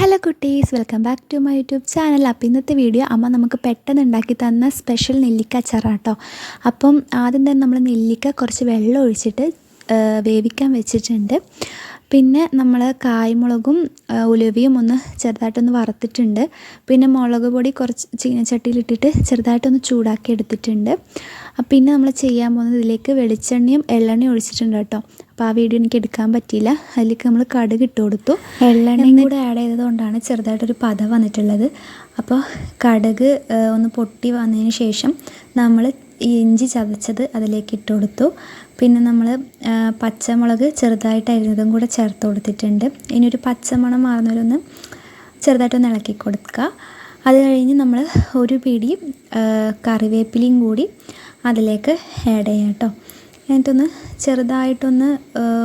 Hello കുട്ടീസ് welcome back to my YouTube channel. അപ്പോൾ ഇന്നത്തെ video അമ്മ നമുക്ക് പെട്ടെന്ന് ഉണ്ടാക്കി തന്ന സ്പെഷ്യൽ നെല്ലിക്ക അച്ചാറാട്ടോ അപ്പം ആദ്യം തന്നെ നമ്മൾ നെല്ലിക്ക കുറച്ച് വെള്ളം ഒഴിച്ചിട്ട് വേവിക്കാൻ വെച്ചിട്ടുണ്ട്. പിന്നെ നമ്മൾ കായ്മുളകും ഉലുവയും ഒന്ന് ചെറുതായിട്ടൊന്ന് വറുത്തിട്ടുണ്ട്. പിന്നെ മുളക് പൊടി കുറച്ച് ചീനച്ചട്ടിയിലിട്ടിട്ട് ചെറുതായിട്ടൊന്ന് ചൂടാക്കി എടുത്തിട്ടുണ്ട്. പിന്നെ നമ്മൾ ചെയ്യാൻ പോകുന്നത് ഇതിലേക്ക് വെളിച്ചെണ്ണയും എള്ളെണ്ണയും ഒഴിച്ചിട്ടുണ്ട് കേട്ടോ. അപ്പോൾ ആ വീഡിയോ എനിക്ക് എടുക്കാൻ പറ്റിയില്ല. അതിലേക്ക് നമ്മൾ കടുക് ഇട്ട് കൊടുത്തു. എള്ളെണ്ണയും കൂടെ ആഡ് ചെയ്തതുകൊണ്ടാണ് ചെറുതായിട്ടൊരു പത വന്നിട്ടുള്ളത്. അപ്പോൾ കടുക് ഒന്ന് പൊട്ടി വന്നതിന് ശേഷം നമ്മൾ ഇഞ്ചി ചതച്ചത് അതിലേക്ക് ഇട്ട് കൊടുത്തു. പിന്നെ നമ്മൾ പച്ചമുളക് ചെറുതായിട്ട് അരിഞ്ഞതും കൂടെ ചേർത്ത് കൊടുത്തിട്ടുണ്ട്. ഇനി ഒരു പച്ചമണം മാറുന്നവരൊന്ന് ചെറുതായിട്ടൊന്ന് ഇളക്കി കൊടുക്കുക അത് കഴിഞ്ഞ് നമ്മൾ ഒരു പിടി കറിവേപ്പിലയും കൂടി അതിലേക്ക് ആഡ് ചെയ്യാം കേട്ടോ. എന്നിട്ടൊന്ന് ചെറുതായിട്ടൊന്ന്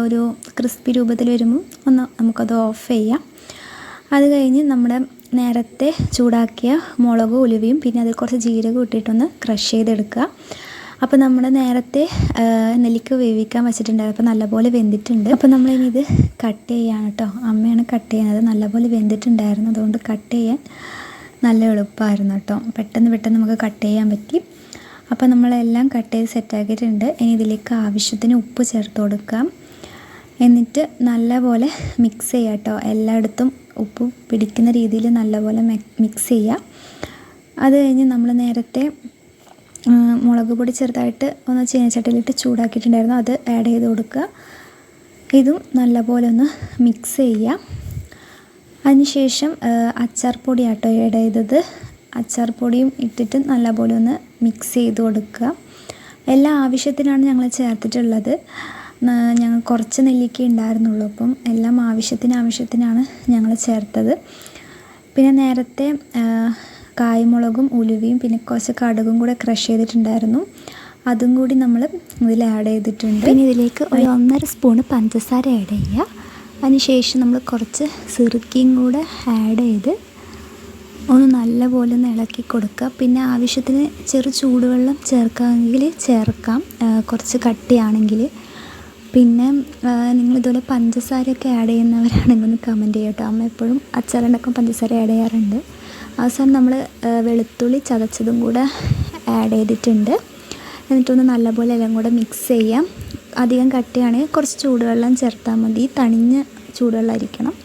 ഒരു ക്രിസ്പി രൂപത്തിൽ വരുമ്പോൾ ഒന്ന് നമുക്കത് ഓഫ് ചെയ്യാം. അത് കഴിഞ്ഞ് നമ്മുടെ നേരത്തെ ചൂടാക്കിയ മുളകും ഉലുവയും പിന്നെ അതിൽ കുറച്ച് ജീരകം ഇട്ടിട്ടൊന്ന് ക്രഷ് ചെയ്തെടുക്കുക. അപ്പോൾ നമ്മൾ നേരത്തെ നെല്ലിക്ക വേവിക്കാൻ വെച്ചിട്ടുണ്ട് അപ്പോൾ നല്ലപോലെ വെന്തിട്ടുണ്ട്. അപ്പോൾ നമ്മൾ ഇനി ഇത് കട്ട് ചെയ്യാണ് കേട്ടോ അമ്മയാണ് കട്ട് ചെയ്യുന്നത്. നല്ലപോലെ വെന്തിട്ടുണ്ടായിരുന്നു. അതുകൊണ്ട് കട്ട് ചെയ്യാൻ നല്ല എളുപ്പമായിരുന്നു കേട്ടോ പെട്ടെന്ന് പെട്ടെന്ന് നമുക്ക് കട്ട് ചെയ്യാൻ പറ്റി. അപ്പോൾ നമ്മളെല്ലാം കട്ട് ചെയ്ത് സെറ്റാക്കിയിട്ടുണ്ട് ഇനി ഇതിലേക്ക് ആവശ്യത്തിന് ഉപ്പ് ചേർത്ത് കൊടുക്കാം. എന്നിട്ട് നല്ലപോലെ മിക്സ് ചെയ്യുക കേട്ടോ. എല്ലായിടത്തും ഉപ്പ് പിടിക്കുന്ന രീതിയിൽ നല്ലപോലെ മിക്സ് ചെയ്യുക അത് കഴിഞ്ഞ് നമ്മൾ നേരത്തെ മുളക് പൊടി ചെറുതായിട്ട് ഒന്ന് ചീനച്ചട്ടിയിലിട്ട് ചൂടാക്കിയിട്ടുണ്ടായിരുന്നു. അത് ആഡ് ചെയ്ത് കൊടുക്കുക. ഇതും നല്ലപോലെ ഒന്ന് മിക്സ് ചെയ്യുക അതിനുശേഷം അച്ചാർ പൊടി ആട്ടോ ആഡ് ചെയ്തത്. അച്ചാർ പൊടിയും ഇട്ടിട്ട് നല്ലപോലെ ഒന്ന് മിക്സ് ചെയ്ത് കൊടുക്കുക. എല്ലാ ആവശ്യത്തിനാണ് ഞങ്ങൾ ചേർത്തിട്ടുള്ളത്. ഞങ്ങൾ കുറച്ച് നെല്ലിക്ക ഉണ്ടായിരുന്നുള്ളൂ അപ്പം എല്ലാം ആവശ്യത്തിന് ആവശ്യത്തിനാണ് ഞങ്ങൾ ചേർത്തത്. പിന്നെ നേരത്തെ കായ്മുളകും ഉലുവയും പിന്നെ കുറച്ച് കടുകും കൂടെ ക്രഷ് ചെയ്തിട്ടുണ്ടായിരുന്നു. അതും കൂടി നമ്മൾ ഇതിൽ ആഡ് ചെയ്തിട്ടുണ്ട്. പിന്നെ ഇതിലേക്ക് ഒരു ഒന്നര സ്പൂണ് പഞ്ചസാര ആഡ് ചെയ്യുക അതിനുശേഷം നമ്മൾ കുറച്ച് സിറുക്കിയും കൂടെ ആഡ് ചെയ്ത് ഒന്ന് നല്ലപോലെ ഒന്ന് ഇളക്കി കൊടുക്കുക. പിന്നെ ആവശ്യത്തിന് ചെറു ചൂടുവെള്ളം ചേർക്കാമെങ്കിൽ ചേർക്കാം. കുറച്ച് കട്ടിയാണെങ്കിൽ പിന്നെ നിങ്ങളിതുപോലെ പഞ്ചസാരയൊക്കെ ആഡ് ചെയ്യുന്നവരാണെങ്കിൽ ഒന്ന് കമന്റ് ചെയ്യട്ടോ അമ്മ എപ്പോഴും അച്ചാറുണ്ടാക്കും പഞ്ചസാര ആഡ് ചെയ്യാറുണ്ട്. അവസാനം നമ്മൾ വെളുത്തുള്ളി ചതച്ചതും കൂടെ ആഡ് ചെയ്തിട്ടുണ്ട്. എന്നിട്ടൊന്ന് നല്ലപോലെ എല്ലാം കൂടെ മിക്സ് ചെയ്യാം. അധികം കട്ടിയാണെങ്കിൽ കുറച്ച് ചൂടുവെള്ളം ചേർത്താൽ മതി. തണിഞ്ഞ ചൂടുവെള്ളമായിരിക്കണം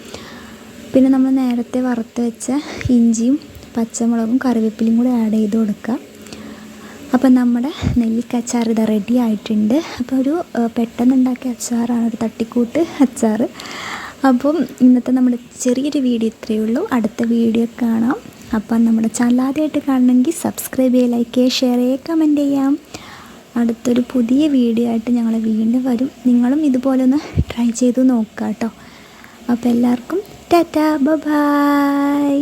പിന്നെ നമ്മൾ നേരത്തെ വറുത്ത് വെച്ച ഇഞ്ചിയും പച്ചമുളകും കറിവേപ്പിലയും കൂടെ ആഡ് ചെയ്ത് കൊടുക്കുക അപ്പം നമ്മുടെ നെല്ലിക്ക അച്ചാർ ഇത് റെഡി ആയിട്ടുണ്ട്. അപ്പോൾ ഒരു പെട്ടെന്നുണ്ടാക്കിയ അച്ചാറാണ് ഒരു തട്ടിക്കൂട്ട് അച്ചാർ അപ്പം ഇന്നത്തെ നമ്മുടെ ചെറിയൊരു വീഡിയോ ഇത്രയേ ഉള്ളൂ. അടുത്ത വീഡിയോ കാണാം. അപ്പം നമ്മുടെ ചാനൽ ആദ്യമായിട്ട് കാണണമെങ്കിൽ സബ്സ്ക്രൈബ് ചെയ്യുക ലൈക്ക് ചെയ്യുക ഷെയർ ചെയ്യുക കമന്റ് ചെയ്യാം. അടുത്തൊരു പുതിയ വീഡിയോ ആയിട്ട് ഞങ്ങൾ വീണ്ടും വരും. നിങ്ങളും ഇതുപോലെ ഒന്ന് ട്രൈ ചെയ്ത് നോക്കുക കേട്ടോ അപ്പോൾ എല്ലാവർക്കും ടാറ്റാ ബൈ